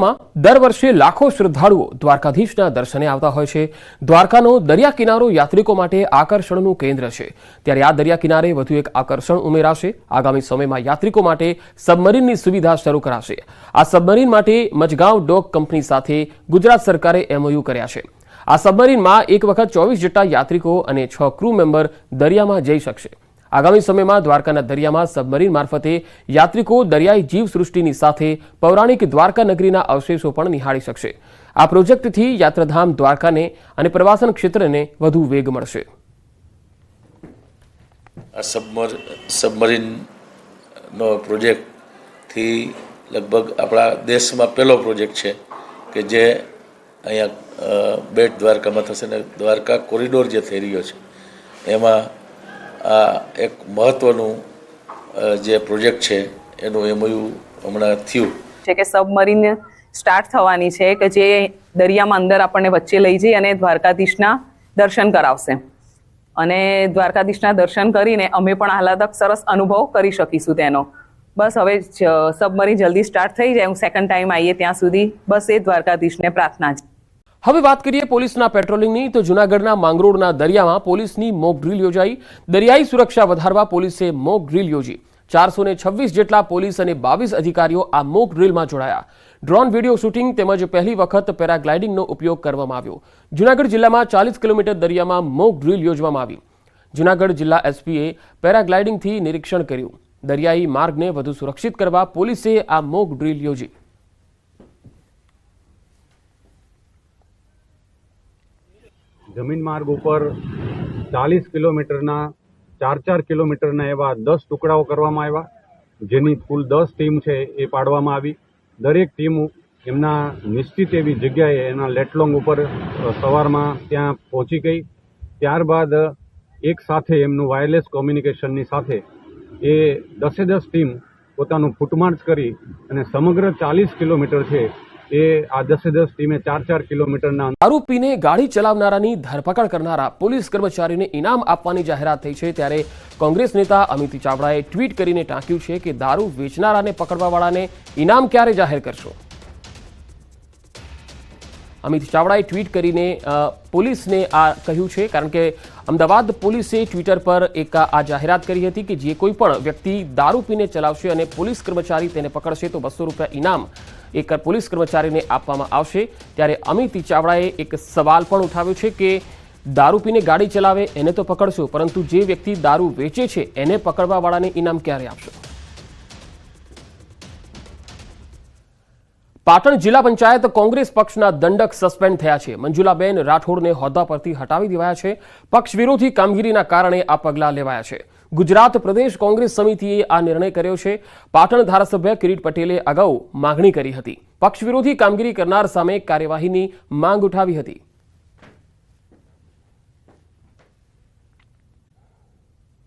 માં દર વર્ષે લાખો શ્રદ્ધાળુઓ દ્વારકાધીશના દર્શને આવતા હોય છે. દ્વારકાનો દરિયા કિનારો યાત્રિકો માટે આકર્ષણનું કેન્દ્ર છે. ત્યારે આ દરિયા કિનારે વધુ એક આકર્ષણ ઉમેરાશે. આગામી સમયમાં યાત્રિકો માટે સબમરીનની સુવિધા શરૂ કરાશે. આ સબમરીન માટે મજગાંવ ડોક કંપની સાથે ગુજરાત સરકારે એમઓયુ કર્યા છે. આ સબમરીનમાં એક વખત ચોવીસ જેટલા યાત્રિકો અને છ ક્રૂ મેમ્બર દરિયામાં જઈ શકશે. આગામી સમયમાં દ્વારકાના દરિયામાં સબમરીન મારફતે યાત્રિકો દરિયાઈ જીવસૃષ્ટિની સાથે પૌરાણિક દ્વારકા નગરીના અવશેષો પણ નિહાળી શકશે. આ પ્રોજેક્ટથી યાત્રાધામ દ્વારકાને અને પ્રવાસન ક્ષેત્રને વધુ વેગ મળશે. આ સબમર, સબમરીનનો પ્રોજેક્ટથી લગભગ આપણા દેશમાં પહેલો પ્રોજેક્ટ છે કે જે અહીંયા બેટ દ્વારકામાં થશે ને દ્વારકા કોરિડોર જે થઈ રહ્યો છે, એમાં આ એક મહત્ત્વનું જે પ્રોજેક્ટ છે, એનું એમઓયુ હમણાં થયું. છે કે સબમરીન સ્ટાર્ટ થવાની છે, કે જે દરિયામાં અંદર આપણને વચ્ચે લઈ જઈ અને દ્વારકાધીશના દર્શન કરાવશે. અને દ્વારકાધીશના દર્શન કરીને અમે પણ આહલાદક સરસ અનુભવ કરી શકીશું તેનો. બસ હવે સબમરીન જલ્દી સ્ટાર્ટ થઈ જાય, હું સેકન્ડ ટાઈમ આવીએ ત્યાં સુધી. બસ એ દ્વારકાધીશને પ્રાર્થના છે. હવે વાત કરીએ પોલીસના પેટ્રોલિંગની, તો જૂનાગઢના માંગરોળના દરિયામાં પોલીસની મોક ડ્રીલ યોજાઈ. દરિયાઈ સુરક્ષા વધારવા પોલીસે મોક ડ્રીલ યોજી. ચારસો છવ્વીસ જેટલા પોલીસ અને બાવીસ અધિકારીઓ આ મોક ડ્રીલમાં જોડાયા. ડ્રોન વીડિયો શૂટિંગ તેમજ પહેલી વખત પેરાગ્લાઇડિંગનો ઉપયોગ કરવામાં આવ્યો. જૂનાગઢ જિલ્લામાં ચાલીસ કિલોમીટર દરિયામાં મોક ડ્રીલ યોજવામાં આવી. જૂનાગઢ જિલ્લા એસપીએ પેરાગ્લાઇડિંગથી નિરીક્ષણ કર્યું. દરિયાઈ માર્ગને વધુ સુરક્ષિત કરવા પોલીસે આ મોક ડ્રીલ યોજી. જમીન માર્ગ ઉપર ચાલીસ કિલોમીટરના, ચાર ચાર કિલોમીટરના એવા દસ ટુકડાઓ કરવામાં આવ્યા, જેની કુલ દસ ટીમ છે એ પાડવામાં આવી. દરેક ટીમ એમના નિશ્ચિત એવી જગ્યાએ એના લેટલોંગ ઉપર સવારમાં ત્યાં પહોંચી ગઈ. ત્યારબાદ એક સાથે એમનું વાયરલેસ કોમ્યુનિકેશનની સાથે એ દસે દસ ટીમ પોતાનું ફૂટમાર્ચ કરી અને સમગ્ર ચાલીસ કિલોમીટર છે એ આ દસે દસ ટીમે ચાર ચાર કિલોમીટરના દારૂ પીને ગાડી ચલાવનારાની ધરપકડ કરનારા પોલીસ કર્મચારીને ઇનામ આપવાની જાહેરાત થઈ છે ત્યારે કોંગ્રેસ નેતા અમિત ચાવડાએ ટ્વીટ કરીને ટાંક્યું છે કે દારૂ વેચનારાને પકડવાવાળાને ઇનામ ક્યારે જાહેર કરશો? અમિત ચાવડાએ ટ્વીટ કરીને પોલીસને આ કહ્યું છે કારણ કે અમદાવાદ પોલીસે ટ્વિટર પર એક આ જાહેરાત કરી હતી કે જે કોઈ પણ વ્યક્તિ દારૂ પીને ચલાવશે અને પોલીસ કર્મચારી તેને પકડશે તો બસો રૂપિયા ઇનામ એક પોલીસ કર્મચારીને આપવામાં આવશે. ત્યારે અમિત ચાવડાએ એક સવાલ પણ ઉઠાવ્યો છે કે દારૂ પીને ગાડી ચલાવે એને તો પકડશો, પરંતુ જે વ્યક્તિ દારૂ વેચે છે એને પકડવાવાળાને ઇનામ ક્યારે આપશો? પાટણ જિલ્લા પંચાયત કોંગ્રેસ પક્ષના દંડક સસ્પેન્ડ થયા છે. મંજુલાબેન રાઠોડને હોદ્દા પરથી હટાવી દેવાયા છે. પક્ષ વિરોધી કામગીરીના કારણે આ પગલાં લેવાયા છે. ગુજરાત પ્રદેશ કોંગ્રેસ સમિતિએ આ નિર્ણય કર્યો છે. પાટણ ધારાસભ્ય કિરીટ પટેલે અગાઉ માગણી કરી હતી. પક્ષ વિરોધી કામગીરી કરનાર સામે કાર્યવાહીની માંગ ઉઠાવી હતી.